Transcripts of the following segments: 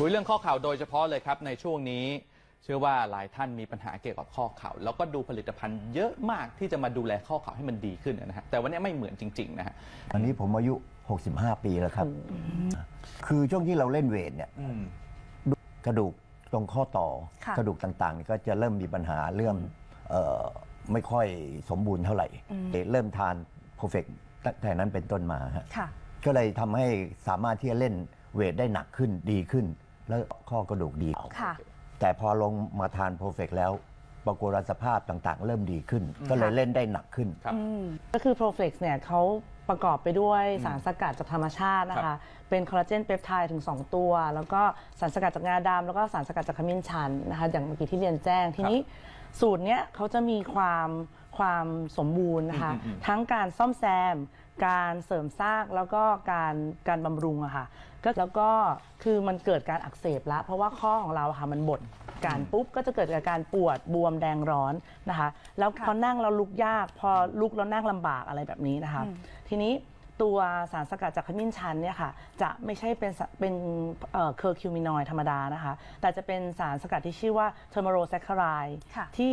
คุยเรื่องข้อเข่าโดยเฉพาะเลยครับในช่วงนี้ เชื่อว่าหลายท่านมีปัญหาเกี่ยวกับข้อเข่าแล้วก็ดูผลิตภัณฑ์เยอะมากที่จะมาดูแลข้อเข่าให้มันดีขึ้นนะฮะแต่วันนี้ไม่เหมือนจริงๆนะฮะอันนี้ผมอายุ 65 ปีแล้วครับ คือช่วงที่เราเล่นเวทเนี่ยอืมกระดูกตรงข้อต่อค่ะกระดูกต่างๆเนี่ยก็จะเริ่มมีปัญหาเรื่องเออไม่ค่อยสมบูรณ์เท่าไหร่เริ่มทานโปรเฟกตั้งแต่นั้นเป็นต้นมาฮะค่ะก็เลยทำให้สามารถที่จะเล่นเวทได้หนักขึ้นดีขึ้น แล้วข้อกระดูกดีค่ะ แต่พอลงมาทานโปรเฟกแล้วปรากฏว่าสภาพต่างๆ เริ่มดีขึ้น ก็เลยเล่นได้หนักขึ้นครับก็คือ Proflex เนี่ยเขาประกอบไปด้วยสารสกัดจากธรรมชาตินะครัคะบเป็นคอลลาเจนเปปไทด์ถึง 2 ตัว แล้วก็สารสกัดจากงาดำแล้วก็สารสกัดจากขมิ้นชันนะคะ อย่างเมื่อกี้ที่เรียนแจ้ง ทีนี้สูตรเนี้ยเขาจะมีความ ความสมบูรณ์นะคะ ทั้งการซ่อมแซม การเสริมสร้างแล้วก็การการบำรุงอะค่ะก็แล้วก็คือมันเกิดการอักเสบแล้วเพราะว่าข้อของเราอะค่ะมันบดการปุ๊บก็จะเกิดอาการปวดบวมแดงร้อนนะคะ แล้วพอนั่งเราลุกยาก พอลุกแล้วนั่งลำบากอะไรแบบนี้นะคะ ทีนี้ตัวสารสกัดจากขมิ้นชันเนี่ยค่ะจะไม่ใช่เป็นสเป็นเคอร์คิวมินอยธรรมดานะคะ แต่จะเป็นสารสกัดที่ชื่อว่าเทอร์โมโรแซคคารายค่ะ ที่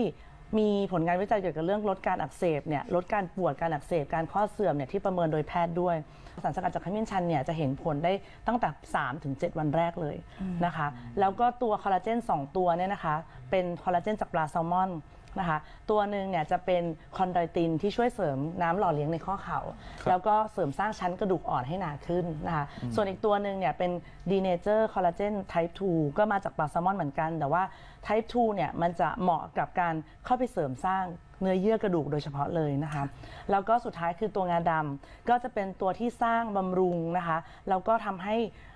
มีผลงานวิจัยเกี่ยวกับเรื่องลดการอักเสบเนี่ยลดการปวดการอักเสบการข้อเสื่อมเนี่ยที่ประเมินโดยแพทย์ด้วยสารสกัดจากขมิ้นชันเนี่ยจะเห็นผลได้ตั้งแต่3ถึง7วันแรกเลยนะคะ แล้วก็ตัวคอลลาเจน2 ตัวเนี่ยนะคะ เป็นคอลลาเจนจากปลาแซลมอน นะคะ ตัวหนึ่งเนี่ยจะเป็นคอนไดตินที่ช่วยเสริมน้ำหล่อเลี้ยงในข้อเข่า แล้วก็เสริมสร้างชั้นกระดูกอ่อนให้หนาขึ้นนะคะ ส่วนอีกตัวหนึ่งเนี่ยเป็น d n a t u r e Collagen Type 2ก็มาจากปลาแซลมอนเหมือนกัน แต่ว่า Type 2เนี่ยมันจะเหมาะกับการเข้าไปเสริมสร้างเนื้อเยื่อกระดูกโดยเฉพาะเลยนะคะ แล้วก็สุดท้ายคือตัวงาดำก็จะเป็นตัวที่สร้างบำรุงนะคะ แล้วก็ทำให้เอ่อ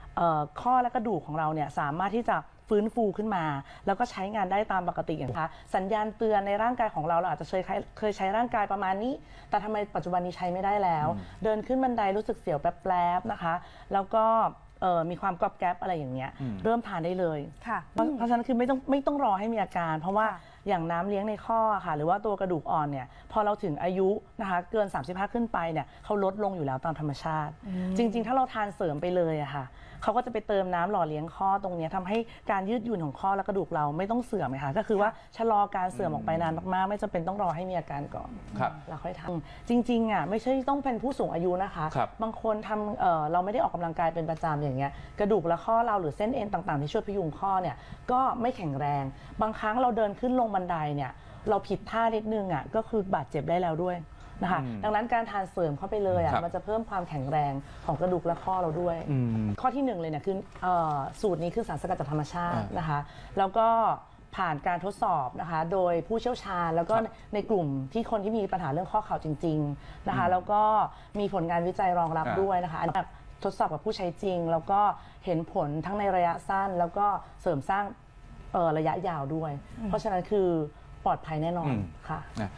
ข้อและกระดูกของเราเนี่ยสามารถที่จะฟื้นฟูขึ้นมา แล้วก็ใช้งานได้ตามปกติอย่างนะคะสัญญาณเตือนในร่างกายของเราเราอาจจะเคยใช้เคยใช้ร่างกายประมาณนี้ แต่ทำไมปัจจุบันนี้ใช้ไม่ได้แล้ว เดินขึ้นบันไดรู้สึกเสียวแป๊บๆนะคะ แล้วก็เอ่อมีความกรอบแกรบอะไรอย่างเงี้ย เริ่มทานได้เลย ค่ะ เพราะเพราะฉะนั้นคือไม่ต้องไม่ต้องรอให้มีอาการ เพราะว่า ค่ะ อย่างน้ำเลี้ยงในข้อค่ะ หรือว่าตัวกระดูกอ่อนเนี่ยพอเราถึงอายุนะคะเกิน 35 ขึ้นไปเนี่ยเขาลดลงอยู่แล้วตามธรรมชาติ จริง ๆ ถ้าเราทานเสริมไปเลยอะค่ะเขาก็จะไปเติมน้ำหล่อเลี้ยงข้อตรงเนี้ยทำให้การยืดหยุ่นของข้อและกระดูกเราไม่ต้องเสื่อมเลยค่ะก็คือว่าชะลอการเสื่อมออกไปนานมากๆ ไม่จำเป็นต้องรอให้มีอาการก่อนครับแล้วค่อยทำจริงๆอะไม่ใช่ต้องเป็นผู้สูงอายุนะคะครับบางคนทำเอ่อเราไม่ได้ออกกำลังกายเป็นประจำอย่างเงี้ยกระดูกและข้อเราหรือเส้นเอ็นต่างๆที่ช่วยพยุงข้อเนี่ยก็ไม่แข็งแรง บางครั้งเราเดินขึ้นลงบันไดเนี่ยเราผิดท่านิดนึงอะก็คือบาดเจ็บได้แล้วด้วยนะคะดังนั้นการทานเสริมเข้าไปเลยอะครับมันจะเพิ่มความแข็งแรงของกระดูกและข้อเราด้วยข้อที่หนึ่งเลยเนี่ยคือเอ่อสูตรนี้คือสารสกัดจากธรรมชาติอ่านนะคะ แล้วก็ผ่านการทดสอบนะคะ โดยผู้เชี่ยวชาญแล้วก็ครับในกลุ่มที่คนที่มีปัญหาเรื่องข้อเข่าจริง ๆนะคะ แล้วก็มีผลงานวิจัยรองรับอ่า ด้วยนะคะอันนี้ทดสอบกับผู้ใช้จริง แล้วก็เห็นผลทั้งในระยะสั้น แล้วก็เสริมสร้าง เอ่อระยะยาวด้วย เพราะฉะนั้นคือปลอดภัยแน่นอนอืม ค่ะ นะ